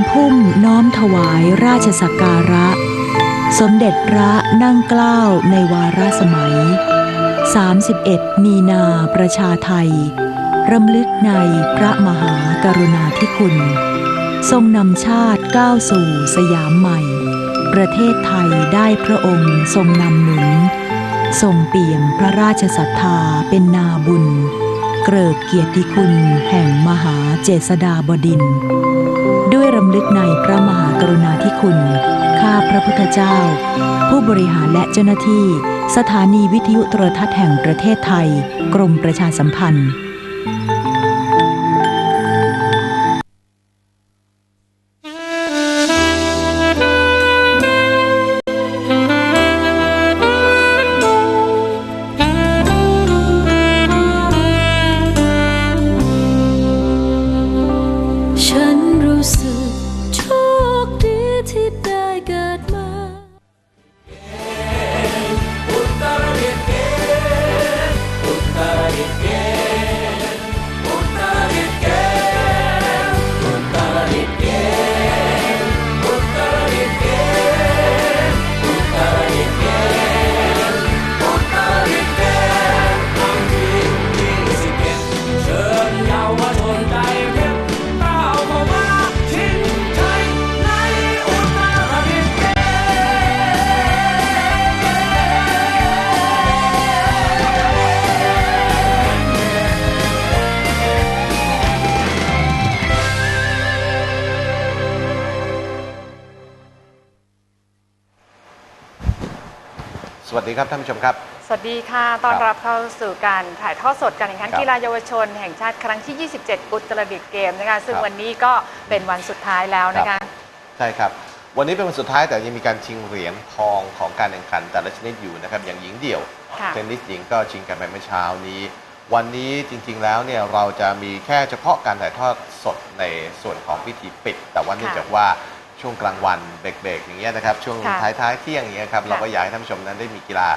ำพุ่มน้อมถวายราชสักการะ สมเด็จพระนั่งเกล้าในวาระสมัย 31 มีนาประชาไทย รำลึกในพระมหากรุณาธิคุณ ทรงนำชาติก้าวสู่สยามใหม่ ประเทศไทยได้พระองค์ทรงนำหนุน ทรงเปี่ยมพระราชศรัทธาเป็นนาบุญเกริกเกียรติคุณแห่งมหาเจษฎาบดินทร์ ด้วยรำลึกในพระมหากรุณาธิคุณ ข้าพระพุทธเจ้า ผู้บริหารและเจ้าหน้าที่ สถานีวิทยุโทรทัศน์แห่งประเทศไทย กรมประชาสัมพันธ์ วัสดีครับท่านผู้ชมครับ สวัสดีค่ะ ต้อนรับเข้าสู่การถ่ายทอดสดการแข่งขันครับกีฬาเยาวชน แห่งชาติครั้งที่ 27 อุตรดิตถ์เกมนะคะ ซึ่งครับวันนี้ก็เป็นวันสุดท้ายแล้วนะคะ ใช่ครับ วันนี้เป็นวันสุดท้ายแต่ยังมีการชิงเหรียญทองของการแข่งขันแต่ละชนิดอยู่นะครับ อย่างหญิงเดี่ยวค่ะเทนนิสหญิงก็ชิงกันไปเมื่อเช้านี้ วันนี้จริง ๆ แล้วเนี่ยเราจะมีแค่เฉพาะการถ่ายทอดสดในส่วนของพิธีปิด แต่ว่าเนื่องจากว่า ช่วงกลางวันเบรกๆอย่างเงี้ยนะครับช่วงค่ะท้ายๆเที่ยงอย่างเงี้ยครับค่ะ เราก็อยากให้ท่านผู้ชมนั้นได้มีกีฬา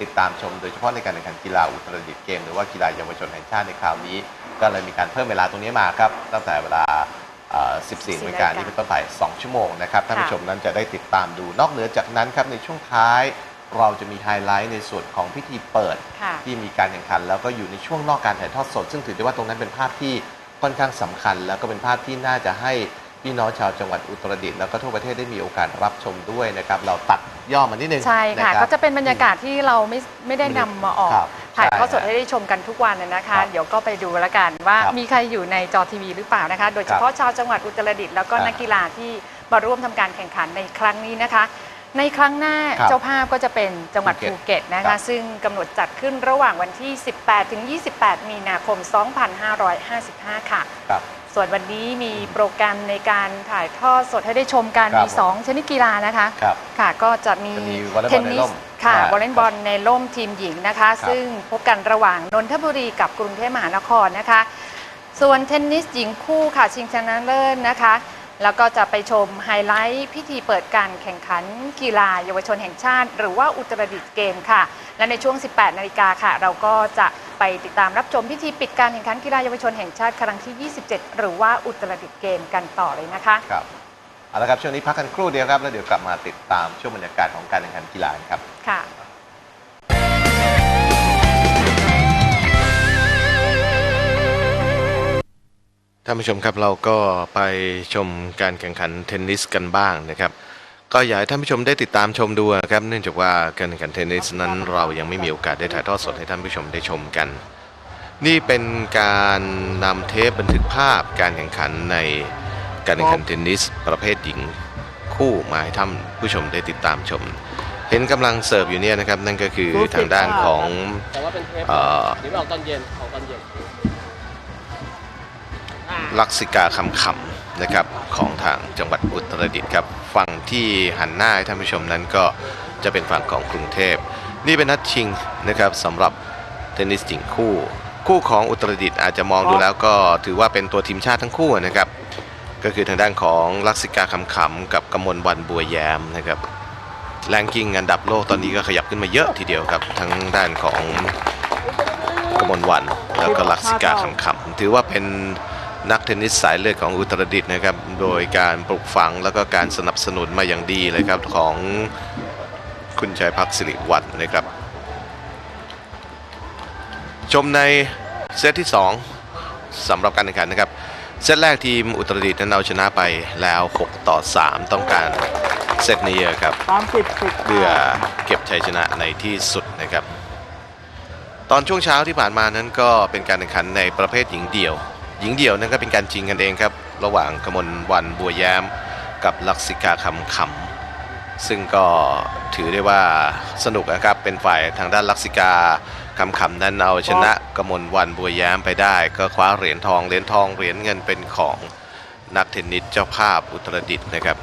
ติดตามชม โดยเฉพาะในการแข่งขันกีฬาอุตรดิตถ์เกม หรือว่ากีฬาเยาวชนแห่งชาติในคราวนี้ ก็เลยมีการเพิ่มเวลาตรงนี้มาครับตั้งแต่เวลาเอ่อ14นาฬิกานี้เป็นต้นไป2ชั่วโมงนะครับท่านผู้ชมนั้นจะได้ติดตามดูนอกเหนือจากนั้นครับในช่วงท้าย เราจะมีไฮไลท์ในส่วนของพิธีเปิด ค่ะ ที่มีการแข่งขันแล้วก็อยู่ในช่วงนอกการถ่ายทอดสด ซึ่งถือได้ว่าตรงนั้นเป็นภาพที่ค่อนข้างสำคัญ แล้วก็เป็นภาพที่น่าจะให้ พี่น้องชาวจังหวัดอุตรดิตถ์แล้วก็ทั่วประเทศได้มีโอกาสรับชมด้วยนะครับ เราตัดย่อมานิดนึงใช่ค่ะ นรับ ก็จะเป็นบรรยากาศที่เราไม่ไม่ได้นำมาออก ครับถ่ายทอดสดใช่ให้ได้ชมกันทุกวันนะนะครัคะบเดี๋ยวก็ไปดูแล้วกันว่าครับมีใครอยู่ในจอทีวีหรือเปล่านะคะ โดยเฉพาะชาวจังหวัดอุตรดิตถ์แล้วก็อ่านันักกีฬาที่มาร่วมทำการแข่งขันในครั้งนี้นะคะ ในครั้งหน้าครับเจ้าภาพก็จะเป็นจังหวัดภูภูเก็ตเก็ตนะครัคะ บ ซึ่งกำหนดจัดขึ้นระหว่างวันที่ 18 ถึง 28 มีนาคม 2555 ค่ะ ครับ ส่วนวันนี้มีโปรแกรมในการถ่ายทอดสดให้ได้ชมกันครับมี 2 ชนิดกีฬานะคะครับค่ะก็จะมีจะมีวอลเลย์บอลเทนนิสในร่มค่ะอ่าวอลเลย์บอลในร่มทีมหญิงนะคะ ครับซึ่งพบกันระหว่างนนทบุรีกับกรุงเทพมหานครนะคะ ส่วนเทนนิสหญิงคู่ค่ะชิงชนะเลิศนะคะ แล้วก็จะไปชมไฮไลท์พิธีเปิดการแข่งขันกีฬาเยาวชนแห่งชาติ หรือว่าอุตรดิตถ์เกมค่ะ และในช่วง 18 นาฬิกาค่ะ เราก็จะไปติดตามรับชมพิธีปิดการแข่งขันกีฬาเยาวชนแห่งชาติครั้งที่ 27 หรือว่าอุตรดิตถ์เกมกันต่อเลยนะคะครับเอาละครับช่วงนี้พักกันครู่เดียวครับแล้วเดี๋ยวกลับมาติดตามช่วงบรรยากาศของการแข่งขันกีฬากันครับค่ะ ท่านผู้ชมครับเราก็ไปชมการแข่งขันเทนนิสกันบ้างนะครับ ก็อยากให้ท่านผู้ชมได้ติดตามชมดูนะครับ เนื่องจากว่าการแข่งขันเทนนิสนั้นเรายังไม่มีโอกาสได้ถ่ายทอดสดให้ท่านผู้ชมได้ชมกัน นี่เป็นการนำเทปบันทึกภาพการแข่งขันในการแข่งขันเทนนิสประเภทหญิงคู่มาให้ท่านผู้ชมได้ติดตามชม เห็นกำลังเสิร์ฟอยู่เนี่ยนะครับนั่นก็คือทางด้านของแต่ว่าเป็นเทปเอ่อเดี๋ยวออกตอนเย็นออกตอนเย็นอ่า ลักษิกาคำขำนะครับของทางจังหวัดอุตรดิตถ์ครับฝั่งที่หันหน้าให้ท่านผู้ชมนั้นก็จะเป็นฝั่งของกรุงเทพ นี่เป็นนัดชิงนะครับสำหรับเทนนิสหญิงคู่ คู่ของอุตรดิตถ์อาจจะมองดูแล้วก็ถือว่าเป็นตัวทีมชาติทั้งคู่นะครับก็คือทางด้านของลักษิกาคำขำกับกมลวันบัวแยมนะครับแรงกิ้งอันดับโลกตอนนี้ก็ขยับขึ้นมาเยอะทีเดียวครับทั้งด้านของกมลวันแล้วก็ลักษิกาคำขำถือว่าเป็น นักเทนนิสสายเลือดของอุตรดิตถ์นะครับ โดยการปลูกฝังแล้วก็การสนับสนุนมาอย่างดีเลยครับของคุณชัยพักสิริวัฒน์นะครับ ชมในเซตที่ 2สำหรับการแข่งขันนะครับ เซตแรกทีมอุตรดิตถ์นั้นเอาชนะไปแล้ว 6 ต่อ 3 ต้องการเซตนี้ครับสามสิบสิบเพื่อเก็บชัยชนะในที่สุดนะครับ ตอนช่วงเช้าที่ผ่านมานั้นก็เป็นการแข่งขันในประเภทหญิงเดี่ยว หญิงเดี่ยวนั้นก็เป็นการจริงกันเองครับ ระหว่างกมลวันบัวแย้มกับลักษิกาคำขำซึ่งก็ถือได้ว่าสนุกนะครับเป็นฝ่ายทางด้านลักษิกาคำขำนั้นเอาชนะกมลวันบัวแย้มไปได้ ก็คว้าเหรียญทองเหรียญทองเหรียญเงินเป็นของนักเทนนิสเจ้าภาพอุตรดิตถ์นะครับ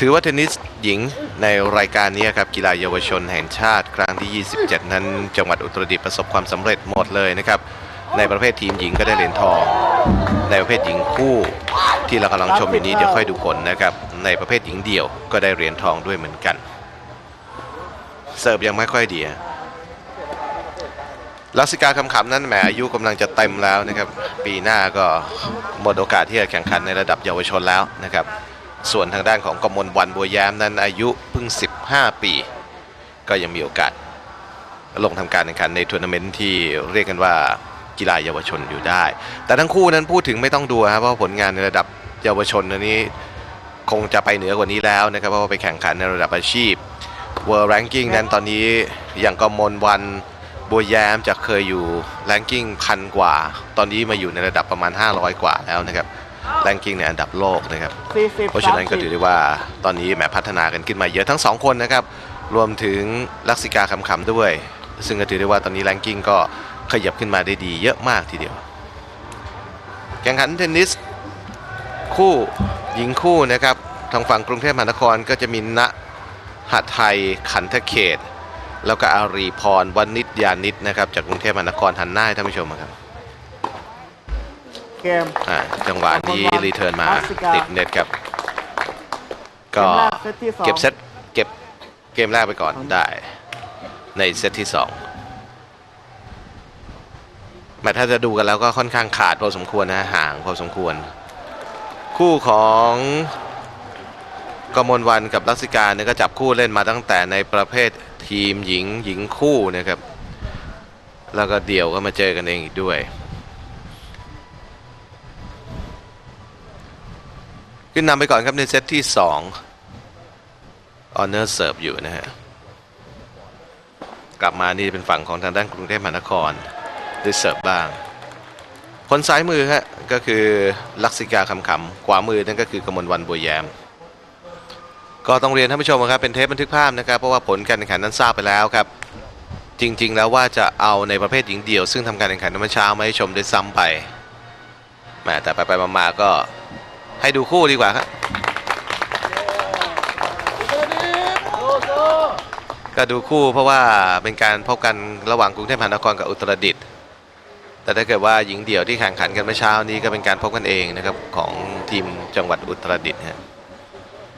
ถือว่าเทนนิสหญิงในรายการนี้ครับกีฬาเยาวชนแห่งชาติครั้งที่ 27 นั้นจังหวัดอุตรดิตถ์ประสบความสำเร็จหมดเลยนะครับ ในประเภททีมหญิงก็ได้เหรียญทอง ในประเภทหญิงคู่ที่เรากำลังชมอยู่นี้เดี๋ยวค่อยดูผลนะครับ ในประเภทหญิงเดี่ยวก็ได้เหรียญทองด้วยเหมือนกัน เสิร์ฟยังไม่ค่อยดีลักษิกาคำขำนั้นแหมอายุกำลังจะเต็มแล้วนะครับ ปีหน้าก็หมดโอกาสที่จะแข่งขันในระดับเยาวชนแล้วนะครับ ส่วนทางด้านของกมลวันบัวแย้มนั้นอายุเพิ่ง 15 ปี ก็ยังมีโอกาสลงทำการแข่งขันในทัวร์นาเมนต์ที่เรียกกันว่า กีฬาเยาวชนอยู่ได้ แต่ทั้งคู่นั้นพูดถึงไม่ต้องดูครับเพราะผลงานในระดับเยาวชนอันนี้คงจะไปเหนือกว่านี้แล้วนะครับเพราะว่าไปแข่งขันในระดับอาชีพ World Ranking นั้นตอนนี้อย่างกมลวันบัวแย้มจะเคยอยู่ Ranking พันกว่า ตอนนี้มาอยู่ในระดับประมาณ 500 กว่าแล้วนะครับ Ranking ในอันดับโลกนะครับสี่สิบเพราะฉะนั้นก็ถือได้ว่าตอนนี้แหมพัฒนากันขึ้นมาเยอะทั้งสองคนนะครับ รวมถึงลักษิกาคำขำด้วย ซึ่งก็ถือได้ว่าตอนนี้แรงกิ้งก็ ขยับขึ้นมาได้ดีเยอะมากทีเดียวแข่งขันเทนนิสคู่หญิงคู่นะครับทางฝั่งกรุงเทพมหานครก็จะมีณหัดไทยขันทเขต แล้วก็อารีพรวันนิดยานิดนะครับจากกรุงเทพมหานครหันหน้าให้ท่านผู้ชมครับเกมอ่าจังหวะนี้รีเทิร์นมาติดเน็ตครับ ก็เกมแรกเซตที่สองเก็บเซตเก็บเกมแรกไปก่อนได้ในเซตที่ 2 แม้ถ้าจะดูกันแล้วก็ค่อนข้างขาดพอสมควรนะห่างพอสมควร คู่ของกมลวันกับลักษิกาเนี่ยก็จับคู่เล่นมาตั้งแต่ในประเภททีมหญิงหญิงคู่นะครับ แล้วก็เดี่ยวก็มาเจอกันเองอีกด้วยขึ้นนำไปก่อนครับในเซตที่2ออเนอร์เสิร์ฟอยู่นะฮะ กลับมานี่เป็นฝั่งของทางด้านกรุงเทพมหานคร ด้เสิร์ฟบ้าง คนซ้ายมือฮะก็คือลักษิกาคำขำขวามือนั่นก็คือกมลวันบัวแยมก็ต้องเรียนท่านผู้ชมครับเป็นเทปบันทึกภาพนะครับเพราะว่าผลการแข่งขันนั้นทราบไปแล้วครับ จริง ๆ แล้วว่าจะเอาในประเภทหญิงเดี่ยว ซึ่งทำการแข่งขันเมื่อเช้ามาให้ชมด้วยซ้ำไปแหมแต่ไปๆมาๆก็ให้ดูคู่ดีกว่าครับก็ดูคู่เพราะว่าเป็นการพบกันระหว่างกรุงเทพมหานครกับอุตรดิตถ์ แต่ถ้าเกิดว่าหญิงเดี่ยวที่แข่งขันกันเมื่อเช้านี้ก็เป็นการพบกันเองนะครับของทีมจังหวัดอุตรดิตถ์ฮะ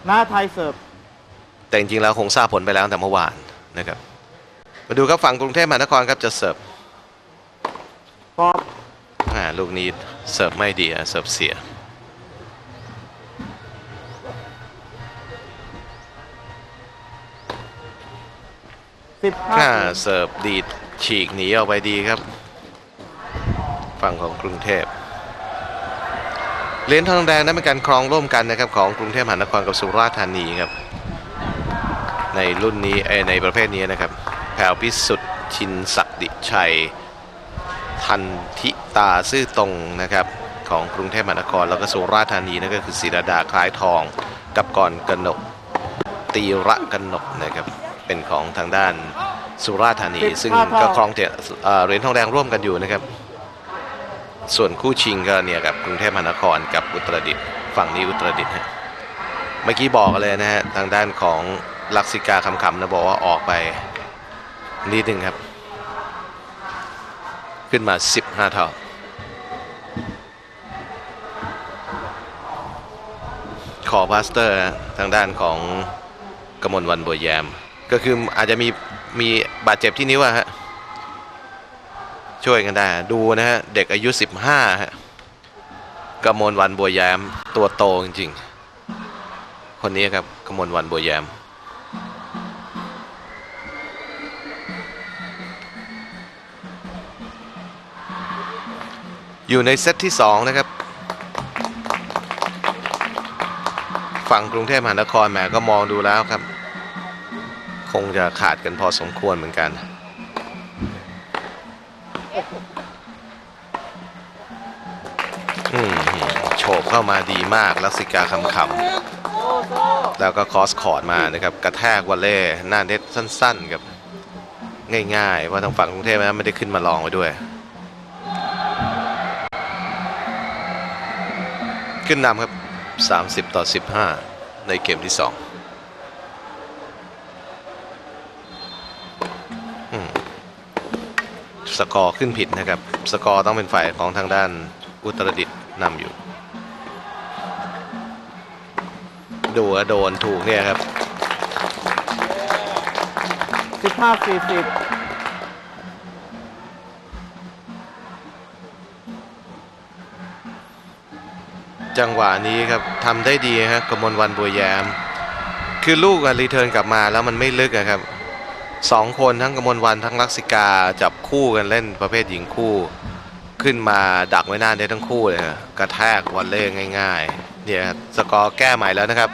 หน้าไทยเสิร์ฟแต่จริงๆแล้วคงทราบผลไปแล้วตั้งแต่เมื่อวานนะครับ มาดูครับฝั่งกรุงเทพมหานครครับจะเสิร์ฟปอบอ่าลูกนี้เสิร์ฟไม่ดีอะเสิร์ฟเสียสิบห้าถ้าเสิร์ฟดีดฉีกหนีออกไปดีครับ ฝั่งของกรุงเทพเหรียญทองแดงนั้นเป็นการครองร่วมกันนะครับของกรุงเทพมหานครกับสุราษฎร์ธานีครับในรุ่นนี้ในประเภทนี้นะครับแพรวพิสุทธิ์ชินศักดิชัย ทันทิตาซื่อตรงนะครับของกรุงเทพมหานครแล้วก็สุราษฎร์ธานีนั่นก็คือศิรดาคล้ายทองกับกรกนกตีระกนกนะครับเป็นของทางด้านสุราษฎร์ธานี ซึ่งก็ครองเเหรียญทองแดงร่วมกันอยู่นะครับ ส่วนคู่ชิงก็เนี่ยกับกรุงเทพมหานครกับอุตรดิตถ์ฝั่งนี้อุตรดิตถ์ฮะเมื่อกี้บอกเลยนะฮะทางด้านของลักษิกาคำขำนะบอกว่าออกไปนิดนึงครับ ขึ้นมา 15 เท่าขอพาสเตอร์ทางด้านของกมลวันบัวแยม ก็คืออาจจะมีมีบาดเจ็บที่นิ้วอะฮะ ช่วยกันได้ ดูนะฮะ เด็กอายุ 15ฮะกมลวันบัวแยมตัวโตจริงๆ คนนี้ครับกมลวันบัวแยม อยู่ในเซตที่ 2 นะครับ ฝั่งกรุงเทพมหานครแหมก็มองดูแล้วครับ คงจะขาดกันพอสมควรเหมือนกัน เข้ามาดีมากลักษิกาคำคำๆแล้วก็คอสคอร์ดมานะครับกระแทกวอลเล่หน้าเน็ตสั้นๆครับง่ายๆเพราะทางฝั่งกรุงเทพนะไม่ได้ขึ้นมาลองไว้ด้วย ขึ้นนำครับ 30 ต่อ 15 ในเกมที่2อืมสกอร์ขึ้นผิดนะครับ สกอร์ต้องเป็นฝ่ายของทางด้านอุตรดิตถ์นำอยู่ ดูว่าโดนถูกเนี่ยครับสิบห้าสี่สิบจังหวะนี้ครับทำได้ดีครับกมลวันบัวแยมคือลูกอะรีเทิร์นกลับมาแล้วมันไม่ลึกอะครับสองคนทั้งกมลวันทั้งลักษิกาจับคู่กันเล่นประเภทหญิงคู่ ขึ้นมาดักไว้หน้าได้ทั้งคู่เลยฮะกระแทกวอลเล่ง่าย ๆ เนี่ยครับสกอร์แก้ใหม่แล้วนะครับ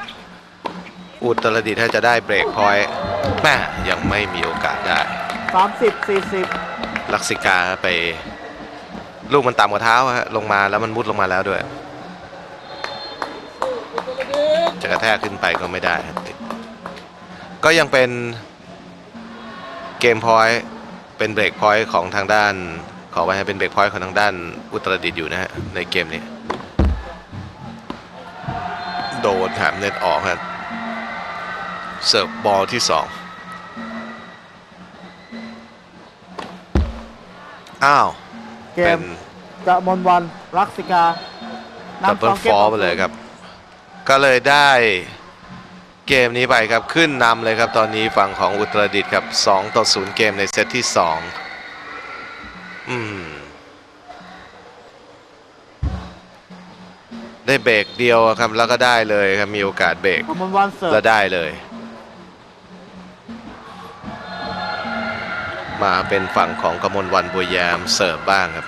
อุตรดิตถ์ถ้าจะได้เบรกพอยต์แม่ยังไม่มีโอกาสได้สามสิบสี่สิบลักษิกาไป ลูกมันต่ำกว่าเท้าฮะลงมาแล้วมันมุดลงมาแล้วด้วย จะกระแทกขึ้นไปก็ไม่ได้ฮะติดก็ยังเป็นเกมพอยต์เป็นเบรกพอยต์ของทางด้าน ขอไว้ให้เป็นเบรกพอยต์ของทางด้านอุตรดิตถ์อยู่นะฮะในเกมนี้โด นแถมเน็ตออกครับเสิร์ฟบอลที่สองอ้าว เกเป็มนกมลวันรักษิกาดับเบิลฟอร์ไปเลยครับ ก็เลยได้เกมนี้ไปครับขึ้นนำเลยครับตอนนี้ฝั่งของอุตรดิตถ์ครับ 2 ต่อ 0 เกมในเซตที่ 2 อืม ได้เบรกเดียวครับแล้วก็ได้เลยครับมีโอกาสเบรกกมลวันเสิร์ฟแล้วได้เลย มาเป็นฝั่งของกมลวันบัวแยมเสิร์ฟบ้างครับ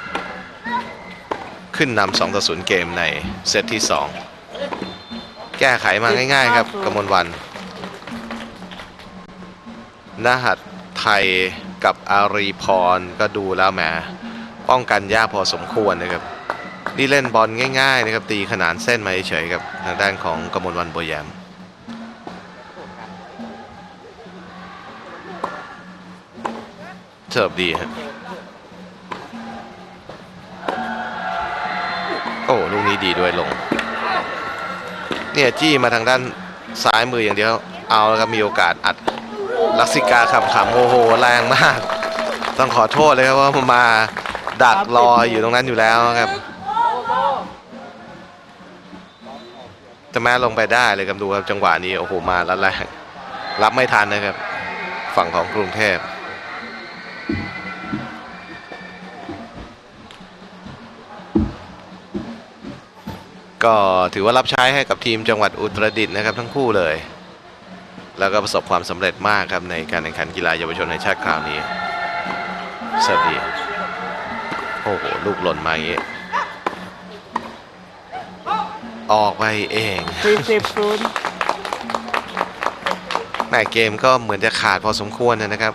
ขึ้นนำ2ต่อ0เกมในเซตที่2แก้ไขมาง่าย ๆ ครับกมลวันนหัดไทยกับอารีพรก็ดูแล้วแหมป้องกันยากพอสมควรนะครับ นี่เล่นบอลง่ายๆนะครับตีขนานเส้นมาเฉยๆครับทางด้านของกมลวันบัวแยมเสิร์ฟดีฮะโอ้ลูกนี้ดีด้วยลง เนี่ยจี้มาทางด้านซ้ายมืออย่างเดียว เอาแล้วครับมีโอกาสอัดลักษิกาขับขำโอ้โหแรงมาก ต้องขอโทษเลยครับว่ามาดักรออยู่ตรงนั้นอยู่แล้วครับ แต่แม้ลงไปได้เลยครับดูครับจังหวะนี้โอ้โหมาแล้วแรงรับไม่ทันนะครับ ฝั่งของกรุงเทพก็ถือว่ารับใช้ให้กับทีมจังหวัดอุตรดิตถ์นะครับทั้งคู่เลย แล้วก็ประสบความสำเร็จมากครับในการแข่งขันกีฬาเยาวชนแห่งชาติคราวนี้เสิร์ฟดีโอ้โหลูกหล่นมาอย่างนี้ ออกไปเองสี่สิบศูนย์ แม่เกมก็เหมือนจะขาดพอสมควรนะครับ